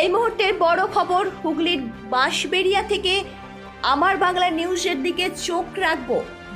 এই মুহূর্তের বড় খবর হুগলির বাঁশবেড়িয়া থেকে আমার বাংলা নিউজের দিকে চোখ রাখব।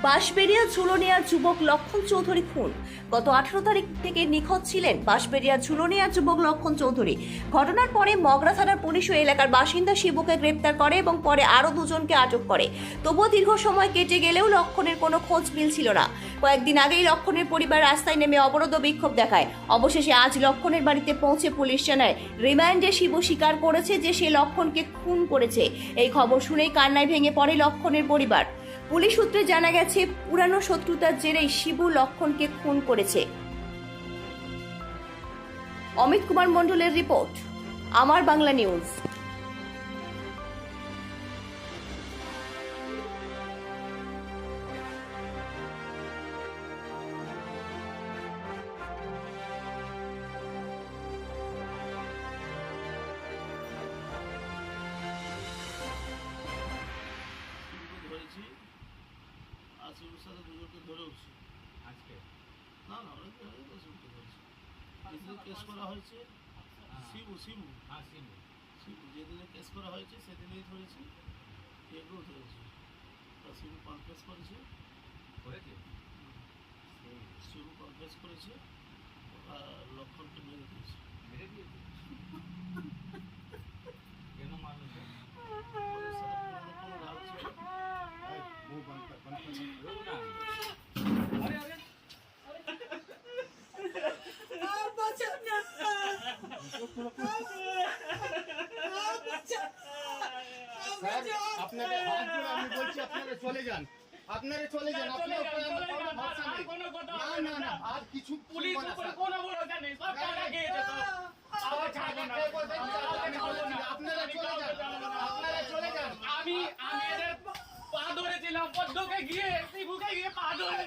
বাঁশবেড়িয়া ঝুলনিয়া যুবক লক্ষণ চৌধুরী খুন। গত আঠারো তারিখ থেকে নিখোঁজ ছিলেন বাঁশবেড়িয়া ঝুলনিয়া যুবক লক্ষণ চৌধুরী। ঘটনার পরে মগরা থানার পুলিশ ও এলাকার বাসিন্দা শিবুকে গ্রেপ্তার করে এবং পরে আরও দুজনকে আটক করে। তবুও দীর্ঘ সময় কেটে গেলেও লক্ষণের কোনো খোঁজ মিলছিল না। কয়েকদিন আগেই লক্ষণের পরিবার রাস্তায় নেমে অবরোধ বিক্ষোভ দেখায়। অবশেষে আজ লক্ষণের বাড়িতে পৌঁছে পুলিশ জানায়, রিমান্ডে শিবু স্বীকার করেছে যে সে লক্ষণকে খুন করেছে। এই খবর শুনেই কান্নায় ভেঙে পড়ে লক্ষণের পরিবার। পুলিশ সূত্রে জানা গেছে, পুরানো শত্রুতার জেরেই শিবু লক্ষণকে খুন করেছে। অমিত কুমার মণ্ডলের রিপোর্ট, আমার বাংলা নিউজ। আর শিবুর সাথে দুজনকে ধরেওছি আজকে? না না আগে তো শিবুকে ধরেছি। যেদিনে কেস করা হয়েছে শিবু শিবু। হ্যাঁ সিমু শিবু যেদিনে কেস করা হয়েছে সেদিনেই ধরেছি। এগুলো ধরেছি। তা শিবু কনফেস করেছে। করেছে? শিবু কনফেস করেছে ওরা লক্ষণকে মেরে দিয়েছে মেরে দিয়েছে কেন মারলো সে? ওদের সাথে পুরোনো কোনো রাগ ছিল রঘু না। আরে, আরে, স্যার আপনাকে হাত জোড়ে আমি বলছি আপনারা চলে যান। আপনারা চলে যান আপনার উপরে আমার কোনো ভরসা নেই না না। না আর কিছু পুলিশ উপরে কোনো ভরসা নেই সব টাকা খেয়েছে তো আবার ছাড়বো না। কে বলছেন? আমি আপনারা চলে যান। আপনারা চলে যান। আমি আমি এদের পা ধরেছিলাম পদ্মকে গিয়ে শিবুকে গিয়ে পা ধরে